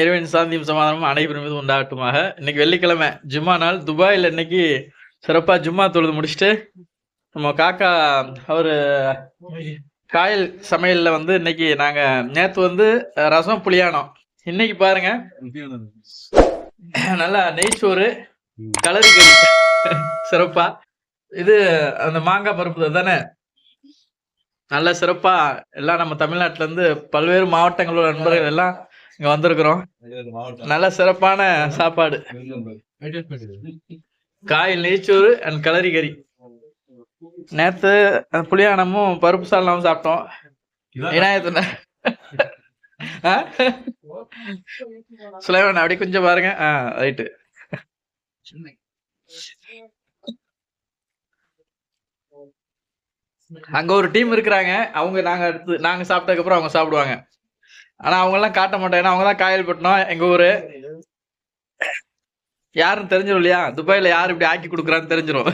இறைவன் சாந்தியும் சமாதானமும் அனைவரும் மீது உண்டாகட்டுமாக. இன்னைக்கு வெள்ளிக்கிழமை ஜும்மா நாள். துபாயில் இன்னைக்கு சிறப்பாக ஜும்மா தொழுது முடிச்சுட்டு நம்ம காக்கா அவர் காயல் சமையலில் வந்து இன்னைக்கு நாங்கள் நேற்று வந்து ரசம் புளியானோம் இன்னைக்கு பாருங்க. நல்லா நெய்ச்சோறு கலரி கறி. சிறப்பா. இது அந்த மாங்காய் பருப்பு தானே? நல்ல சிறப்பா. எல்லாம் நம்ம தமிழ்நாட்டுல இருந்து பல்வேறு மாவட்டங்களோட நண்பர்கள் எல்லாம் இங்க வந்திருக்கிறோம். நல்ல சிறப்பான சாப்பாடு. காயில் நெய்ச்சோறு அண்ட் கலரி கறி. நேத்து புளியானமும் பருப்பு சாலனாவும் சாப்பிட்டோம். இனாயத்து சுலைவன் அப்படி கொஞ்சம் பாருங்க. ஆ ரைட்டு. அங்க ஒரு டீம் இருக்கிறாங்க. அவங்க நாங்க அடுத்து நாங்க சாப்பிட்டதுக்கு அப்புறம் அவங்க சாப்பிடுவாங்க. ஆனா அவங்க எல்லாம் காட்ட மாட்டாங்க ஏன்னா அவங்க தான் காயல்பட்டினம் எங்க ஊரு. யாருன்னு தெரிஞ்சிடும் இல்லையா? துபாயில யார் இப்படி ஆக்கி கொடுக்குறான்னு தெரிஞ்சிடும்